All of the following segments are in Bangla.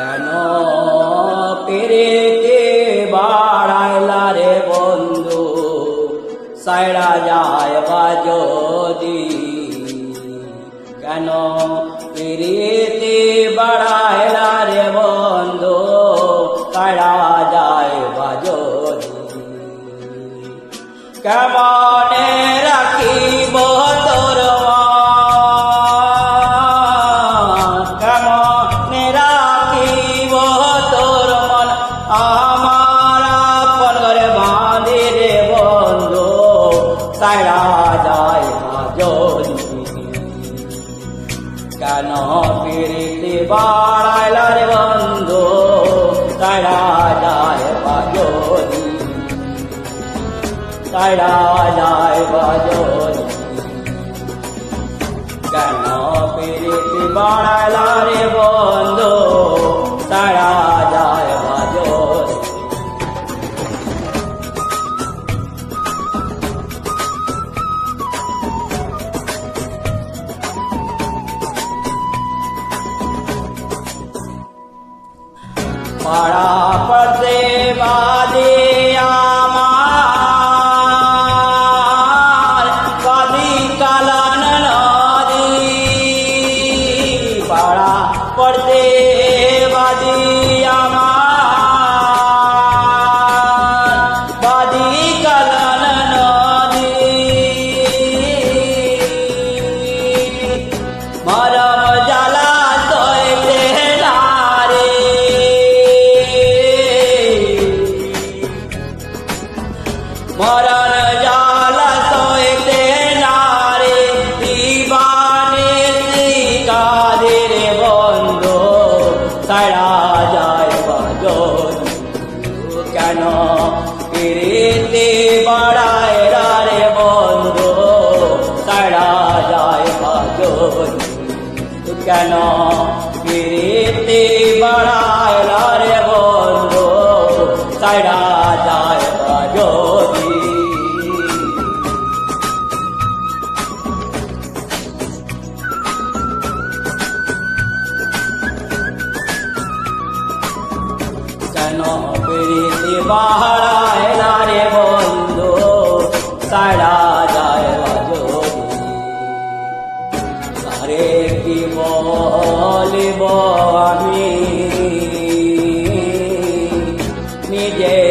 কেন পেরেতে বাড়াইলা রে বন্ধু? সাইরা যায় বা যদি? কেন পেরেতে বাড়াইলা রে বন্ধু? সাইরা যায় বা যদি? কেমনে রাখি কেন পিড়িতে বাড়াইলার বন্ধু? তারা যায় বাজনি। তারা যায় বাজনি। কেন পিড়িতে বাড়াইলার বন্ধু? তারা મારા પડશે কেন? ফিরিতে বাড়ায় রে বন্ধু? তাইরা যায় যদি। কেন ফিরিতে বাড়ায় রে বন্ধু? তাইরা जय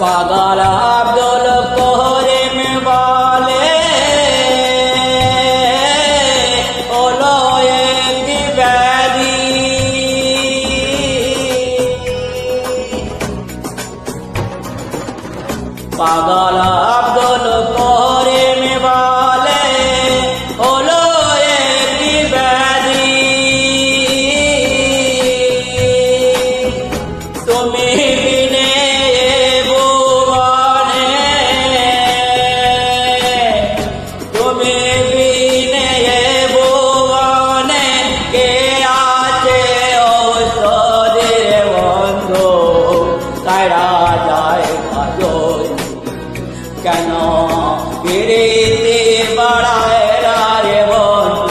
পাগল আব্দুল করিম বলে ওলয়ে পাগল আব্দুল যেতে বাড়ায় রে বন্ধ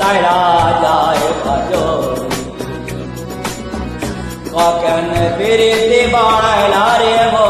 তারা যায় ভজরি কখন বেরেতে বাড়ায় রে বন্ধ